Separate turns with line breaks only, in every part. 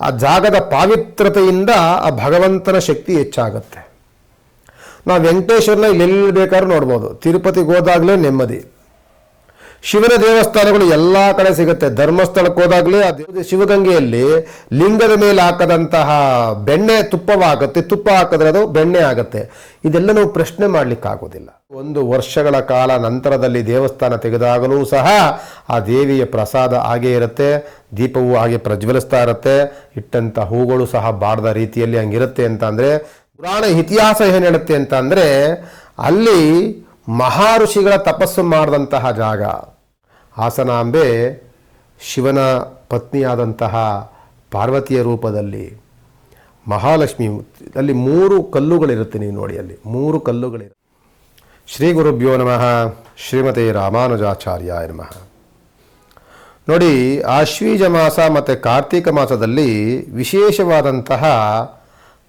ಆ ಜಾಗದ ಪಾವಿತ್ರತೆಯಿಂದ ಆ ಭಗವಂತನ ಶಕ್ತಿ ಹೆಚ್ಚಾಗುತ್ತೆ. ನಾವು ವೆಂಕಟೇಶ್ವರನ ಎಲ್ಲೆಲ್ಲಿ ಬೇಕಾದ್ರೂ ನೋಡ್ಬೋದು. ತಿರುಪತಿಗೆ ಹೋದಾಗಲೇ ನೆಮ್ಮದಿ. ಶಿವನ ದೇವಸ್ಥಾನಗಳು ಎಲ್ಲ ಕಡೆ ಸಿಗುತ್ತೆ. ಧರ್ಮಸ್ಥಳಕ್ಕೆ ಹೋದಾಗಲೇ ಆ ಶಿವಗಂಗೆಯಲ್ಲಿ ಲಿಂಗದ ಮೇಲೆ ಹಾಕದಂತಹ ಬೆಣ್ಣೆ ತುಪ್ಪವಾಗುತ್ತೆ. ತುಪ್ಪ ಹಾಕಿದ್ರೆ ಅದು ಬೆಣ್ಣೆ ಆಗುತ್ತೆ. ಇದೆಲ್ಲ ನಾವು ಪ್ರಶ್ನೆ ಮಾಡಲಿಕ್ಕಾಗೋದಿಲ್ಲ. ಒಂದು ವರ್ಷಗಳ ಕಾಲ ನಂತರದಲ್ಲಿ ದೇವಸ್ಥಾನ ತೆಗೆದಾಗಲೂ ಸಹ ಆ ದೇವಿಯ ಪ್ರಸಾದ ಹಾಗೇ ಇರುತ್ತೆ. ದೀಪವು ಹಾಗೆ ಪ್ರಜ್ವಲಿಸ್ತಾ ಇರುತ್ತೆ. ಇಟ್ಟಂಥ ಹೂಗಳು ಸಹ ಬಾರದ ರೀತಿಯಲ್ಲಿ ಹಂಗಿರುತ್ತೆ ಅಂತ ಅಂದರೆ ಪುರಾಣ ಇತಿಹಾಸ ಏನು ಹೇಳುತ್ತೆ ಅಂತ ಅಂದರೆ ಅಲ್ಲಿ ಮಹಾಋಷಿಗಳ ತಪಸ್ಸು ಮಾಡಿದಂತಹ ಜಾಗ. ಹಾಸನಾಂಬೆ ಶಿವನ ಪತ್ನಿಯಾದಂತಹ ಪಾರ್ವತಿಯ ರೂಪದಲ್ಲಿ. ಮಹಾಲಕ್ಷ್ಮಿ ಅಲ್ಲಿ ಮೂರು ಕಲ್ಲುಗಳಿರುತ್ತೆ ನೀವು ನೋಡಿ ಅಲ್ಲಿ. ಮೂರು ಕಲ್ಲುಗಳಿರುತ್ತೆ. ಶ್ರೀ ಗುರುಭ್ಯೋ ನಮಃ. ಶ್ರೀಮತಿ ರಾಮಾನುಜಾಚಾರ್ಯ ನಮಃ. ನೋಡಿ ಆಶ್ವೀಜ ಮಾಸ ಮತ್ತು ಕಾರ್ತೀಕ ಮಾಸದಲ್ಲಿ ವಿಶೇಷವಾದಂತಹ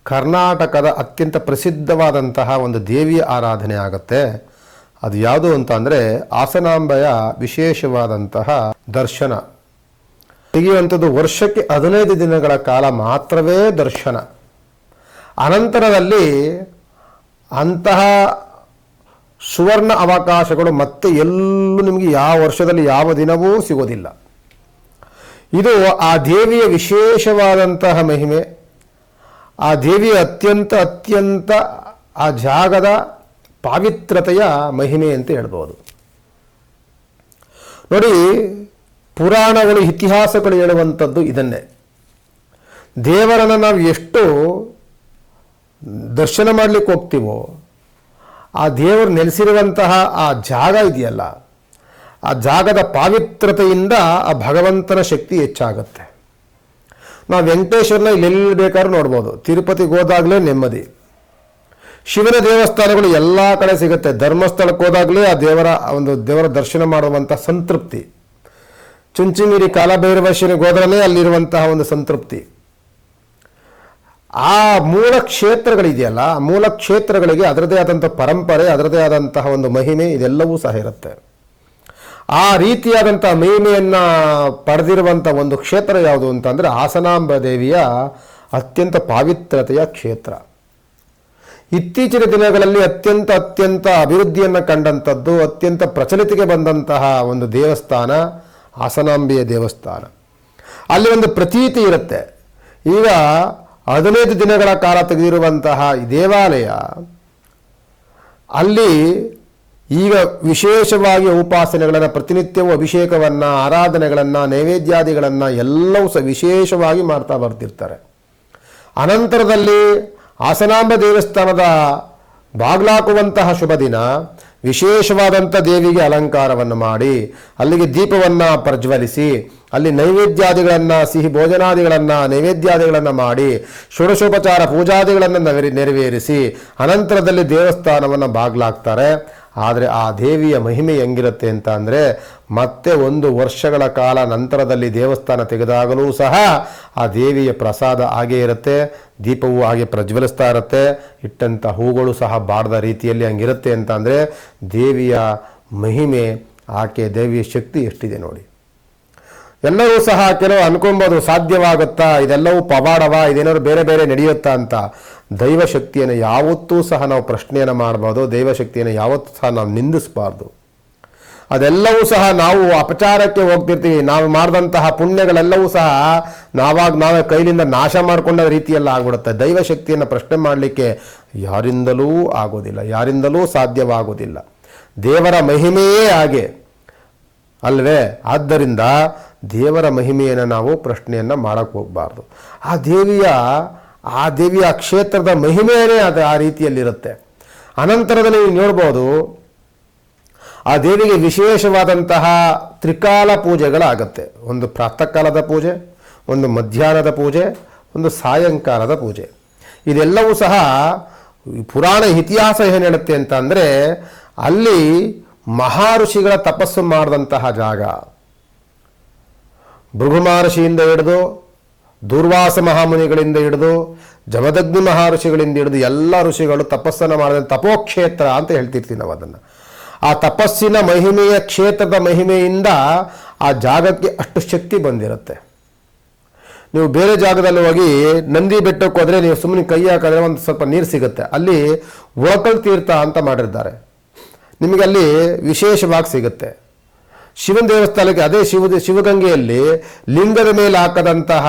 ಕರ್ನಾಟಕದ ಅತ್ಯಂತ ಪ್ರಸಿದ್ಧವಾದಂತಹ ಒಂದು ದೇವಿಯ ಆರಾಧನೆ ಆಗುತ್ತೆ. ಅದು ಯಾವುದು ಅಂತ ಅಂದರೆ ಆಸನಾಂಬೆಯ ವಿಶೇಷವಾದಂತಹ ದರ್ಶನ. ತೆಗೆಯುವಂಥದ್ದು ವರ್ಷಕ್ಕೆ ಹದಿನೈದು ದಿನಗಳ ಕಾಲ ಮಾತ್ರವೇ ದರ್ಶನ. ಅನಂತರದಲ್ಲಿ ಅಂತಹ ಸುವರ್ಣ ಅವಕಾಶಗಳು ಮತ್ತೆ ಎಲ್ಲೂ ನಿಮಗೆ ಯಾವ ವರ್ಷದಲ್ಲಿ ಯಾವ ದಿನವೂ ಸಿಗೋದಿಲ್ಲ. ಇದು ಆ ದೇವಿಯ ವಿಶೇಷವಾದಂತಹ ಮಹಿಮೆ. ಆ ದೇವಿಯ ಅತ್ಯಂತ ಅತ್ಯಂತ ಆ ಜಾಗದ ಪಾವಿತ್ರತೆಯ ಮಹಿಮೆ ಅಂತ ಹೇಳ್ಬೋದು. ನೋಡಿ, ಪುರಾಣಗಳು, ಇತಿಹಾಸಗಳು ಹೇಳುವಂಥದ್ದು ಇದನ್ನೇ. ದೇವರನ್ನು ನಾವು ಎಷ್ಟು ದರ್ಶನ ಮಾಡಲಿಕ್ಕೆ ಹೋಗ್ತೀವೋ, ಆ ದೇವರು ನೆಲೆಸಿರುವಂತಹ ಆ ಜಾಗ ಇದೆಯಲ್ಲ, ಆ ಜಾಗದ ಪಾವಿತ್ರತೆಯಿಂದ ಆ ಭಗವಂತನ ಶಕ್ತಿ ಹೆಚ್ಚಾಗುತ್ತೆ. ನಾವು ವೆಂಕಟೇಶ್ವರನ ಇಲ್ಲೆಲ್ಲಿ ಬೇಕಾದ್ರೂ ನೋಡ್ಬೋದು. ತಿರುಪತಿಗೆ ಹೋದಾಗಲೇ ನೆಮ್ಮದಿ. ಶಿವನ ದೇವಸ್ಥಾನಗಳು ಎಲ್ಲ ಕಡೆ ಸಿಗುತ್ತೆ. ಧರ್ಮಸ್ಥಳಕ್ಕೆ ಹೋದಾಗಲೇ ಆ ದೇವರ ಒಂದು ದೇವರ ದರ್ಶನ ಮಾಡುವಂಥ ಸಂತೃಪ್ತಿ. ಚುಂಚಿಮೀರಿ ಕಾಲಭೈರವ ಶಿವನಿಗೆ ಹೋದ್ರೆ ಅಲ್ಲಿರುವಂತಹ ಒಂದು ಸಂತೃಪ್ತಿ. ಆ ಮೂಲ ಕ್ಷೇತ್ರಗಳಿದೆಯಲ್ಲ, ಆ ಮೂಲ ಕ್ಷೇತ್ರಗಳಿಗೆ ಅದರದೇ ಆದಂಥ ಪರಂಪರೆ, ಅದರದೇ ಆದಂತಹ ಒಂದು ಮಹಿಮೆ, ಇದೆಲ್ಲವೂ ಸಹ ಇರುತ್ತೆ. ಆ ರೀತಿಯಾದಂಥ ಮಹಿಮೆಯನ್ನು ಪಡೆದಿರುವಂಥ ಒಂದು ಕ್ಷೇತ್ರ ಯಾವುದು ಅಂತಂದರೆ ಹಾಸನಾಂಬ ದೇವಿಯ ಅತ್ಯಂತ ಪಾವಿತ್ರತೆಯ ಕ್ಷೇತ್ರ. ಇತ್ತೀಚಿನ ದಿನಗಳಲ್ಲಿ ಅತ್ಯಂತ ಅತ್ಯಂತ ಅಭಿವೃದ್ಧಿಯನ್ನು ಕಂಡಂಥದ್ದು, ಅತ್ಯಂತ ಪ್ರಚಲಿತಿಗೆ ಬಂದಂತಹ ಒಂದು ದೇವಸ್ಥಾನ ಹಾಸನಾಂಬೆಯ ದೇವಸ್ಥಾನ. ಅಲ್ಲಿ ಒಂದು ಪ್ರತೀತಿ ಇರುತ್ತೆ. ಈಗ ಹದಿನೈದು ದಿನಗಳ ಕಾಲ ತೆಗೆದಿರುವಂತಹ ಈ ದೇವಾಲಯ, ಅಲ್ಲಿ ಈಗ ವಿಶೇಷವಾಗಿ ಉಪಾಸನೆಗಳನ್ನು, ಪ್ರತಿನಿತ್ಯವೂ ಅಭಿಷೇಕವನ್ನು, ಆರಾಧನೆಗಳನ್ನು, ನೈವೇದ್ಯಾದಿಗಳನ್ನು ಎಲ್ಲವೂ ಸಹ ವಿಶೇಷವಾಗಿ ಮಾಡ್ತಾ ಬರ್ತಿರ್ತಾರೆ. ಅನಂತರದಲ್ಲಿ ಹಾಸನಾಂಬ ದೇವಸ್ಥಾನದ ಬಾಗ್ಲಾಕುವಂತಹ ಶುಭ ದಿನ. ವಿಶೇಷವಾದಂಥ ದೇವಿಗೆ ಅಲಂಕಾರವನ್ನು ಮಾಡಿ, ಅಲ್ಲಿಗೆ ದೀಪವನ್ನು ಪ್ರಜ್ವಲಿಸಿ, ಅಲ್ಲಿ ನೈವೇದ್ಯಾದಿಗಳನ್ನು, ಸಿಹಿ ಭೋಜನಾದಿಗಳನ್ನು, ನೈವೇದ್ಯಾದಿಗಳನ್ನು ಮಾಡಿ, ಷೋಡಶೋಪಚಾರ ಪೂಜಾದಿಗಳನ್ನು ನೆರವೇ- ನೆರವೇರಿಸಿ ಅನಂತರದಲ್ಲಿ ದೇವಸ್ಥಾನವನ್ನು ಬಾಗ್ಲಾಕ್ತಾರೆ. ಆದರೆ ಆ ದೇವಿಯ ಮಹಿಮೆ ಹೆಂಗಿರುತ್ತೆ ಅಂತ ಅಂದರೆ ಮತ್ತೆ ಒಂದು ವರ್ಷಗಳ ಕಾಲ ನಂತರದಲ್ಲಿ ದೇವಸ್ಥಾನ ತೆಗೆದಾಗಲೂ ಸಹ ಆ ದೇವಿಯ ಪ್ರಸಾದ ಹಾಗೇ ಇರುತ್ತೆ, ದೀಪವು ಹಾಗೆ ಪ್ರಜ್ವಲಿಸ್ತಾ ಇರುತ್ತೆ. ಇಟ್ಟಂಥ ಹೂಗಳು ಸಹ ಬಾಡದ ರೀತಿಯಲ್ಲಿ ಹಂಗಿರುತ್ತೆ ಅಂತ ಅಂದರೆ ದೇವಿಯ ಮಹಿಮೆ, ಆಕೆ ದೇವಿಯ ಶಕ್ತಿ ಎಷ್ಟಿದೆ ನೋಡಿ. ಎಲ್ಲವೂ ಸಹ ಕೆಲವು ಅನ್ಕೊಂಬೋದು ಸಾಧ್ಯವಾಗುತ್ತಾ? ಇದೆಲ್ಲವೂ ಪವಾಡವ? ಇದೇನಾದ್ರು ಬೇರೆ ಬೇರೆ ನಡೆಯುತ್ತಾ ಅಂತ ದೈವ ಶಕ್ತಿಯನ್ನು ಯಾವತ್ತೂ ಸಹ ನಾವು ಪ್ರಶ್ನೆಯನ್ನು ಮಾಡ್ಬೋದು ದೈವಶಕ್ತಿಯನ್ನು ಯಾವತ್ತೂ ಸಹ ನಾವು ನಿಂದಿಸಬಾರ್ದು. ಅದೆಲ್ಲವೂ ಸಹ ನಾವು ಅಪಚಾರಕ್ಕೆ ಹೋಗ್ತಿರ್ತೀವಿ. ನಾವು ಮಾಡಿದಂತಹ ಪುಣ್ಯಗಳೆಲ್ಲವೂ ಸಹ ನಾವಾಗ ನಾವೇ ಕೈಲಿಂದ ನಾಶ ಮಾಡಿಕೊಂಡ ರೀತಿಯೆಲ್ಲ ಆಗ್ಬಿಡುತ್ತೆ. ದೈವ ಶಕ್ತಿಯನ್ನು ಪ್ರಶ್ನೆ ಮಾಡಲಿಕ್ಕೆ ಯಾರಿಂದಲೂ ಆಗೋದಿಲ್ಲ. ಯಾರಿಂದಲೂ ಸಾಧ್ಯವಾಗೋದಿಲ್ಲ. ದೇವರ ಮಹಿಮೆಯೇ ಹಾಗೆ. ಅಲ್ವೇ? ಆದ್ದರಿಂದ ದೇವರ ಮಹಿಮೆಯನ್ನು ನಾವು ಪ್ರಶ್ನೆಯನ್ನು ಮಾಡಕ್ಕೆ ಹೋಗಬಾರ್ದು. ಆ ದೇವಿಯ ಆ ದೇವಿಯ ಕ್ಷೇತ್ರದ ಮಹಿಮೆಯೇ ಅದು ಆ ರೀತಿಯಲ್ಲಿರುತ್ತೆ. ಅನಂತರದಲ್ಲಿ ನೀವು ನೋಡ್ಬೋದು, ಆ ದೇವಿಗೆ ವಿಶೇಷವಾದಂತಹ ತ್ರಿಕಾಲ ಪೂಜೆಗಳಾಗತ್ತೆ. ಒಂದು ಪ್ರಾತಃ ಕಾಲದ ಪೂಜೆ, ಒಂದು ಮಧ್ಯಾಹ್ನದ ಪೂಜೆ, ಒಂದು ಸಾಯಂಕಾಲದ ಪೂಜೆ. ಇದೆಲ್ಲವೂ ಸಹ ಪುರಾಣ ಇತಿಹಾಸ ಏನು ಹೇಳುತ್ತೆ ಅಂತ ಅಂದರೆ ಅಲ್ಲಿ ಮಹಾಋಷಿಗಳ ತಪಸ್ಸು ಮಾಡಿದಂತಹ ಜಾಗ. ಭೃಗು ಮಹರ್ಷಿಯಿಂದ ಹಿಡಿದು, ದುರ್ವಾಸ ಮಹಾಮುನಿಗಳಿಂದ ಹಿಡಿದು, ಜಮದಗ್ನಿ ಮಹರ್ಷಿಗಳಿಂದ ಹಿಡಿದು ಎಲ್ಲ ಋಷಿಗಳು ತಪಸ್ಸನ್ನು ಮಾಡಿದ ತಪೋಕ್ಷೇತ್ರ ಅಂತ ಹೇಳ್ತಿರ್ತೀವಿ ನಾವು ಅದನ್ನು. ಆ ತಪಸ್ಸಿನ ಮಹಿಮೆಯ ಕ್ಷೇತ್ರದ ಮಹಿಮೆಯಿಂದ ಆ ಜಾಗಕ್ಕೆ ಅಷ್ಟು ಶಕ್ತಿ ಬಂದಿರುತ್ತೆ. ನೀವು ಬೇರೆ ಜಾಗದಲ್ಲಿ ಹೋಗಿ ನಂದಿ ಬೆಟ್ಟಕ್ಕೆ ಹೋದರೆ ನೀವು ಸುಮ್ಮನೆ ಕೈ ಹಾಕಿದ್ರೆ ಒಂದು ಸ್ವಲ್ಪ ನೀರು ಸಿಗುತ್ತೆ. ಅಲ್ಲಿ ಓಕಲ್ ತೀರ್ಥ ಅಂತ ಮಾಡಿರ್ತಾರೆ. ನಿಮಗೆ ಅಲ್ಲಿ ವಿಶೇಷವಾಗಿ ಸಿಗುತ್ತೆ. ಶಿವನ ದೇವಸ್ಥಾನಕ್ಕೆ ಅದೇ ಶಿವ ಶಿವಗಂಗೆಯಲ್ಲಿ ಲಿಂಗದ ಮೇಲೆ ಹಾಕದಂತಹ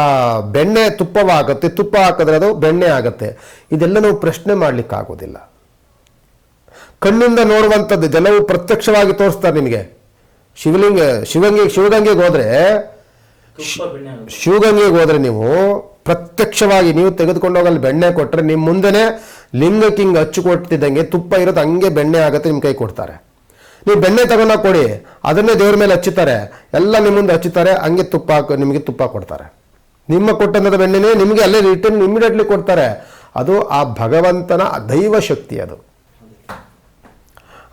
ಬೆಣ್ಣೆ ತುಪ್ಪವಾಗುತ್ತೆ ತುಪ್ಪ ಹಾಕಿದ್ರೆ ಅದು ಬೆಣ್ಣೆ ಆಗುತ್ತೆ. ಇದೆಲ್ಲ ನಾವು ಪ್ರಶ್ನೆ ಮಾಡಲಿಕ್ಕಾಗೋದಿಲ್ಲ. ಕಣ್ಣಿಂದ ನೋಡುವಂಥದ್ದು ಜನವು ಪ್ರತ್ಯಕ್ಷವಾಗಿ ತೋರಿಸ್ತಾರೆ ನಿಮಗೆ. ಶಿವಲಿಂಗ ಶಿವಗಂಗೆ ಶಿವಗಂಗೆಗೆ ಹೋದರೆ ಶಿವಗಂಗೆಗೆ ಹೋದರೆ ನೀವು ಪ್ರತ್ಯಕ್ಷವಾಗಿ ನೀವು ತೆಗೆದುಕೊಂಡು ಹೋಗಲ್ಲಿ ಬೆಣ್ಣೆ ಕೊಟ್ಟರೆ ನಿಮ್ಮ ಮುಂದೆನೇ ಲಿಂಗಕ್ಕೆ ಹಿಂಗೆ ಹಚ್ಚು ಕೊಡ್ತಿದ್ದಂಗೆ ತುಪ್ಪ ಇರೋದು ಹಂಗೆ ಬೆಣ್ಣೆ ಆಗುತ್ತೆ ನಿಮ್ಮ ಕೈ ಕೊಡ್ತಾರೆ. ನೀವು ಬೆಣ್ಣೆ ತಗೊಂಡು ಕೊಡಿ, ಅದನ್ನೇ ದೇವ್ರ ಮೇಲೆ ಹಚ್ಚುತ್ತಾರೆ. ಎಲ್ಲ ನಿಮ್ಮ ಮುಂದೆ ಹಚ್ಚುತ್ತಾರೆ, ಹಂಗೆ ತುಪ್ಪ ಹಾಕಿ, ನಿಮಗೆ ತುಪ್ಪ ಕೊಡ್ತಾರೆ. ನಿಮ್ಮ ಕೊಟ್ಟಂಥದ್ದು ಬೆಣ್ಣೆನೇ ನಿಮಗೆ ಅಲ್ಲೇ ರಿಟರ್ನ್ ಇಮಿಡಿಯೇಟ್ಲಿ ಕೊಡ್ತಾರೆ. ಅದು ಆ ಭಗವಂತನ ದೈವ ಶಕ್ತಿ ಅದು.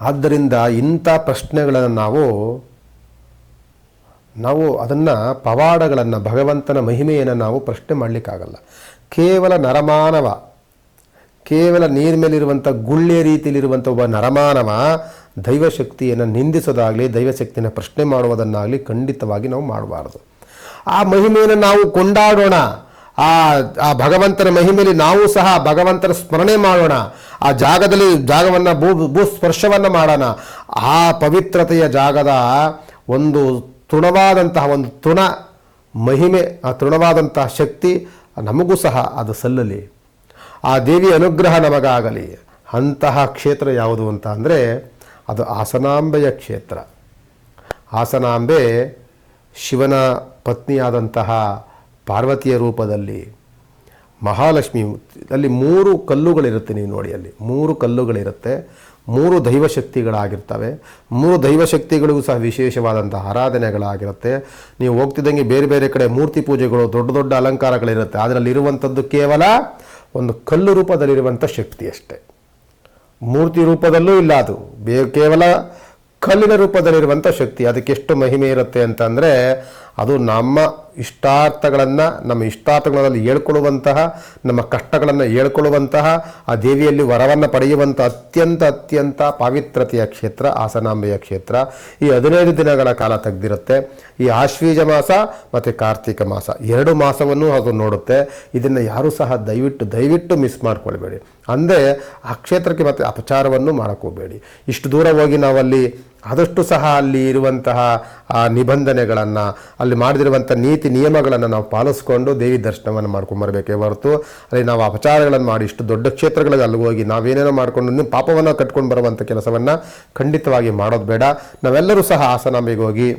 ಆದ್ದರಿಂದ ಇಂಥ ಪ್ರಶ್ನೆಗಳನ್ನು ನಾವು ನಾವು ಅದನ್ನು ಪವಾಡಗಳನ್ನು, ಭಗವಂತನ ಮಹಿಮೆಯನ್ನು ನಾವು ಪ್ರಶ್ನೆ ಮಾಡಲಿಕ್ಕಾಗಲ್ಲ. ಕೇವಲ ನರಮಾನವ, ಕೇವಲ ನೀರ್ ಮೇಲಿರುವಂಥ ಗುಳ್ಳೆ ರೀತಿಯಲ್ಲಿರುವಂಥ ಒಬ್ಬ ನರಮಾನವ ದೈವಶಕ್ತಿಯನ್ನು ನಿಂದಿಸೋದಾಗಲಿ, ದೈವಶಕ್ತಿಯನ್ನು ಪ್ರಶ್ನೆ ಮಾಡುವುದನ್ನಾಗಲಿ ಖಂಡಿತವಾಗಿ ನಾವು ಮಾಡಬಾರ್ದು. ಆ ಮಹಿಮೆಯನ್ನು ನಾವು ಕೊಂಡಾಡೋಣ. ಆ ಆ ಭಗವಂತನ ಮಹಿಮೆಯಲ್ಲಿ ನಾವು ಸಹ ಭಗವಂತನ ಸ್ಮರಣೆ ಮಾಡೋಣ. ಆ ಜಾಗದಲ್ಲಿ, ಜಾಗವನ್ನು, ಭೂ ಭೂ ಸ್ಪರ್ಶವನ್ನು ಮಾಡೋಣ. ಆ ಪವಿತ್ರತೆಯ ಜಾಗದ ಒಂದು ತೃಣವಾದಂತಹ, ಒಂದು ತೃಣ ಮಹಿಮೆ, ಆ ತೃಣವಾದಂತಹ ಶಕ್ತಿ ನಮಗೂ ಸಹ ಅದು ಸಲ್ಲಲಿ. ಆ ದೇವಿ ಅನುಗ್ರಹ ನಮಗಾಗಲಿ. ಅಂತಹ ಕ್ಷೇತ್ರ ಯಾವುದು ಅಂತ ಅಂದರೆ ಅದು ಹಾಸನಾಂಬೆಯ ಕ್ಷೇತ್ರ. ಆಸನಾಂಬೆ ಶಿವನ ಪತ್ನಿಯಾದಂತಹ ಪಾರ್ವತಿಯ ರೂಪದಲ್ಲಿ ಮಹಾಲಕ್ಷ್ಮಿ ಅಲ್ಲಿ ಮೂರು ಕಲ್ಲುಗಳಿರುತ್ತೆ ನೀವು ನೋಡಿ ಅಲ್ಲಿ. ಮೂರು ಕಲ್ಲುಗಳಿರುತ್ತೆ. ಮೂರು ದೈವಶಕ್ತಿಗಳಾಗಿರ್ತವೆ. ಮೂರು ದೈವಶಕ್ತಿಗಳಿಗೂ ಸಹ ವಿಶೇಷವಾದಂಥ ಆರಾಧನೆಗಳಾಗಿರುತ್ತೆ. ನೀವು ಹೋಗ್ತಿದ್ದಂಗೆ ಬೇರೆ ಬೇರೆ ಕಡೆ ಮೂರ್ತಿ ಪೂಜೆಗಳು, ದೊಡ್ಡ ದೊಡ್ಡ ಅಲಂಕಾರಗಳಿರುತ್ತೆ. ಅದರಲ್ಲಿರುವಂಥದ್ದು ಕೇವಲ ಒಂದು ಕಲ್ಲು ರೂಪದಲ್ಲಿರುವಂಥ ಶಕ್ತಿ ಅಷ್ಟೇ. ಮೂರ್ತಿ ರೂಪದಲ್ಲೂ ಇಲ್ಲ ಅದು. ಬೇ ಕೇವಲ ಕಲ್ಲಿನ ರೂಪದಲ್ಲಿರುವಂಥ ಶಕ್ತಿ. ಅದಕ್ಕೆ ಎಷ್ಟು ಮಹಿಮೆ ಇರುತ್ತೆ ಅಂತಂದರೆ ಅದು ನಮ್ಮ ಇಷ್ಟಾರ್ಥಗಳನ್ನು, ನಮ್ಮ ಇಷ್ಟಾರ್ಥಗಳಲ್ಲಿ ಹೇಳ್ಕೊಳ್ಳುವಂತಹ, ನಮ್ಮ ಕಷ್ಟಗಳನ್ನು ಹೇಳ್ಕೊಳ್ಳುವಂತಹ, ಆ ದೇವಿಯಲ್ಲಿ ವರವನ್ನು ಪಡೆಯುವಂಥ ಅತ್ಯಂತ ಅತ್ಯಂತ ಪಾವಿತ್ರತೆಯ ಕ್ಷೇತ್ರ, ಆಸನಾಂಬೆಯ ಕ್ಷೇತ್ರ. ಈ ಹದಿನೈದು ದಿನಗಳ ಕಾಲ ತೆಗೆದಿರುತ್ತೆ. ಈ ಆಶ್ವೀಜ ಮಾಸ ಮತ್ತು ಕಾರ್ತಿಕ ಮಾಸ ಎರಡು ಮಾಸವನ್ನು ಅದು ನೋಡುತ್ತೆ. ಇದನ್ನು ಯಾರೂ ಸಹ ದಯವಿಟ್ಟು ದಯವಿಟ್ಟು ಮಿಸ್ ಮಾಡ್ಕೊಳ್ಬೇಡಿ. ಅಂದರೆ ಆ ಕ್ಷೇತ್ರಕ್ಕೆ ಮತ್ತೆ ಅಪಚಾರವನ್ನು ಮಾಡೋಕ್ಕೋಗ್ಬೇಡಿ ಇಷ್ಟು ದೂರ ಹೋಗಿ ನಾವಲ್ಲಿ ಆದಷ್ಟು ಸಹ ಅಲ್ಲಿ ಇರುವಂತಹ ಆ ನಿಬಂಧನೆಗಳನ್ನು, ಅಲ್ಲಿ ಮಾಡಿದಿರುವಂಥ ನೀತಿ ನಿಯಮಗಳನ್ನು ನಾವು ಪಾಲಿಸ್ಕೊಂಡು ದೇವಿ ದರ್ಶನವನ್ನು ಮಾಡ್ಕೊಂಬರ್ಬೇಕೇ ಹೊರತು, ಅಲ್ಲಿ ನಾವು ಅಪಚಾರಗಳನ್ನು ಮಾಡಿ ಇಷ್ಟು ದೊಡ್ಡ ಕ್ಷೇತ್ರಗಳಿಗೆ ಅಲ್ಲಿ ಹೋಗಿ ನಾವೇನೇನೋ ಮಾಡಿಕೊಂಡು ನೀವು ಪಾಪವನ್ನು ಕಟ್ಕೊಂಡು ಬರುವಂಥ ಕೆಲಸವನ್ನು ಖಂಡಿತವಾಗಿ ಮಾಡೋದು ಬೇಡ. ನಾವೆಲ್ಲರೂ ಸಹ ಹಾಸನಾಂಬೆಗೆ ಹೋಗಿ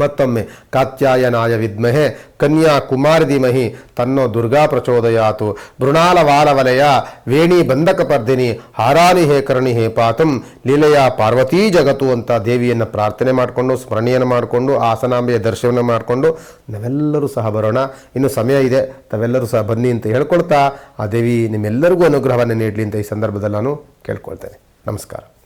ಮತ್ತೊಮ್ಮೆ, ಕಾತ್ಯಾಯನಾಯ ವಿದ್ಮಹೆ ಕನ್ಯಾ ಕುಮಾರ ಧೀಮಹಿ ತನ್ನೋ ದುರ್ಗಾ ಪ್ರಚೋದಯಾತು. ಭೃಣಾಲ ವಾಲವಲಯ ವೇಣಿ ಬಂಧಕ ಪರ್ಧಿನಿ ಹಾರಾನಿ ಹೇ ಕರ್ಣಿ ಹೇ ಪಾತಂ, ಲೀಲೆಯ ಪಾರ್ವತೀ ಜಗತ್ತು ಅಂತ ದೇವಿಯನ್ನು ಪ್ರಾರ್ಥನೆ ಮಾಡಿಕೊಂಡು, ಸ್ಮರಣೆಯನ್ನು ಮಾಡಿಕೊಂಡು, ಆಸನಾಂಬೆಯ ದರ್ಶನ ಮಾಡಿಕೊಂಡು, ನಾವೆಲ್ಲರೂ ಸಹ ಬರೋಣ. ಇನ್ನು ಸಮಯ ಇದೆ, ತಾವೆಲ್ಲರೂ ಸಹ ಬನ್ನಿ ಅಂತ ಹೇಳ್ಕೊಳ್ತಾ, ಆ ದೇವಿ ನಿಮ್ಮೆಲ್ಲರಿಗೂ ಅನುಗ್ರಹವನ್ನು ನೀಡಲಿ ಅಂತ ಈ ಸಂದರ್ಭದಲ್ಲಿ ನಾನು ಕೇಳ್ಕೊಳ್ತೇನೆ. ನಮಸ್ಕಾರ.